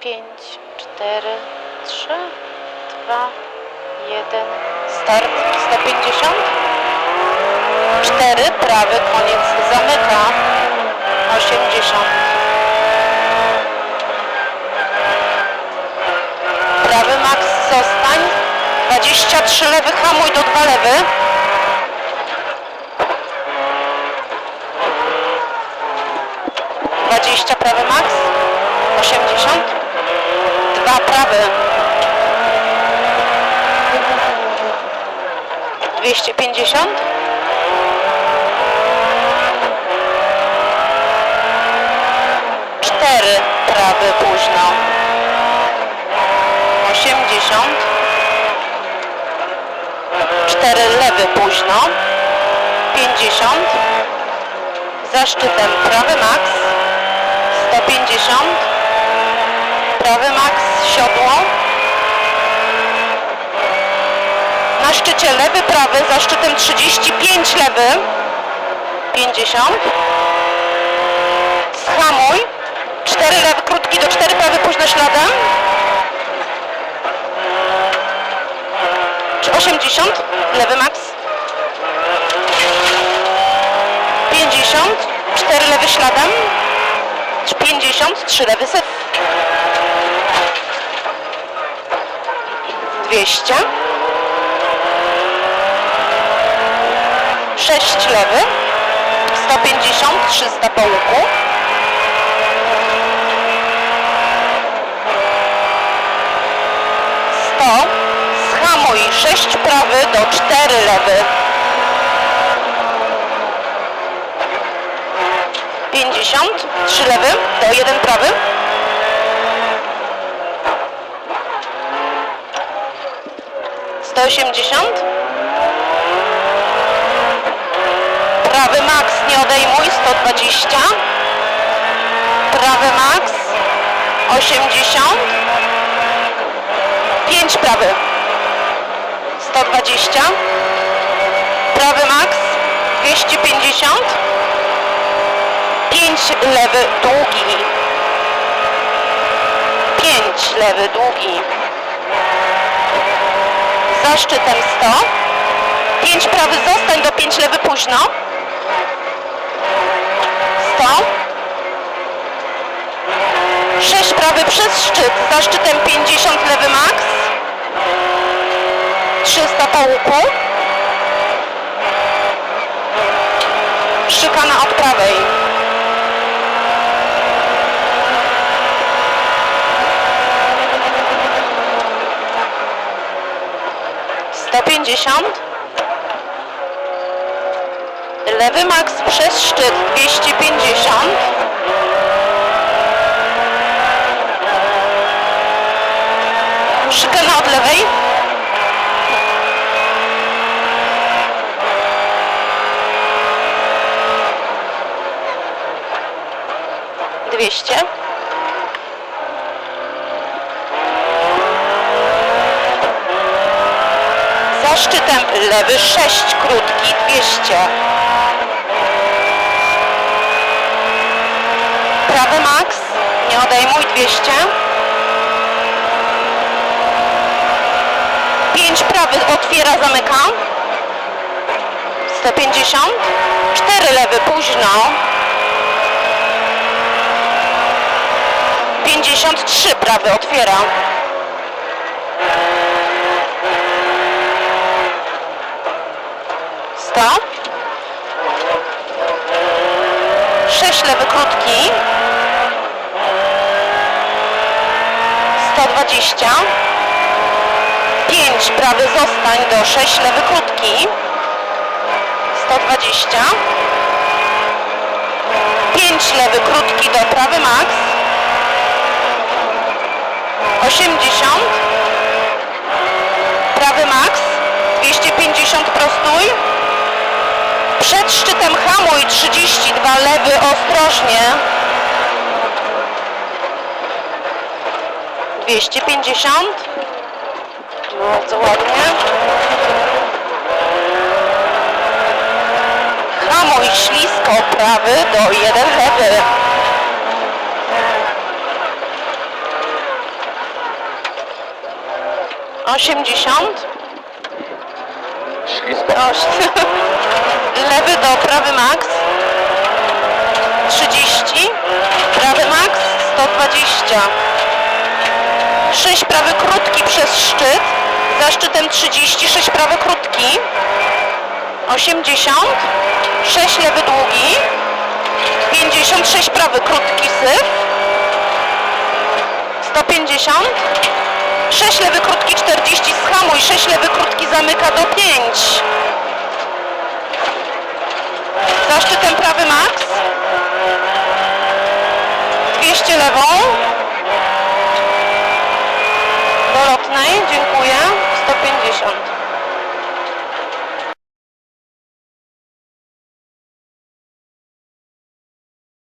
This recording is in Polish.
Pięć, cztery, trzy, dwa, jeden. Start 150. Cztery, prawy, koniec, zamyka. 80. Prawy max, zostań. 23 lewy, hamuj do 2 lewy. Dwadzieścia prawy max, osiemdziesiąt, dwa prawy, dwieście pięćdziesiąt, cztery prawy późno, osiemdziesiąt, cztery lewy późno, pięćdziesiąt, za szczytem prawy max, 150, prawy max, siodło, na szczycie lewy, prawy, za szczytem 35 lewy, 50, schamuj, 4 lewy, krótki do 4 prawy, późno śladem, czy 80, lewy max, 50, 4 lewy śladem, 50, 3 lewy set. 200. 6 lewy. 150, 300 po łuku. 100. Schamuj 6 prawy do 4 lewy. 50, 3 lewy, do 1 prawy. Sto osiemdziesiąt. Prawy max nie odejmuj, 120. Prawy max, 80. 5 prawy, 120. Prawy max, 250. 5 lewy długi. 5 lewy długi. Za szczytem 100. 5 prawy zostań do 5 lewy późno. 100. 6 prawy przez szczyt. Za szczytem 50 lewy max. 300 po łuku. Szykana od prawej. Sto pięćdziesiąt. Lewy max przez szczyt dwieście pięćdziesiąt. Szykana od lewej. Dwieście. Szczytem lewy 6, krótki 200. Prawy max, nie odejmuj 200. 5 prawy otwiera, zamyka. 150. 4 lewy późno. 53 prawy otwiera. prosto. Sześć lewy krótki. 120. 5 prawy zostań do 6 lewy krótki. 120. 5 lewy krótki do prawy max. 80. Szczytem hamuj 32 lewy ostrożnie. 250. Bardzo ładnie. Hamuj ślisko prawy do 1 lewy. Osiemdziesiąt. Ślisko. Lewy do prawy max. 30. Prawy max 120. 6 prawy krótki przez szczyt. Za szczytem 36 prawy krótki. 80. 6 lewy długi. 56 prawy krótki syf. 150. 6 lewy krótki 40 schamuj. 6 lewy krótki zamyka do 5. Za szczytem prawy max. 200 lewą.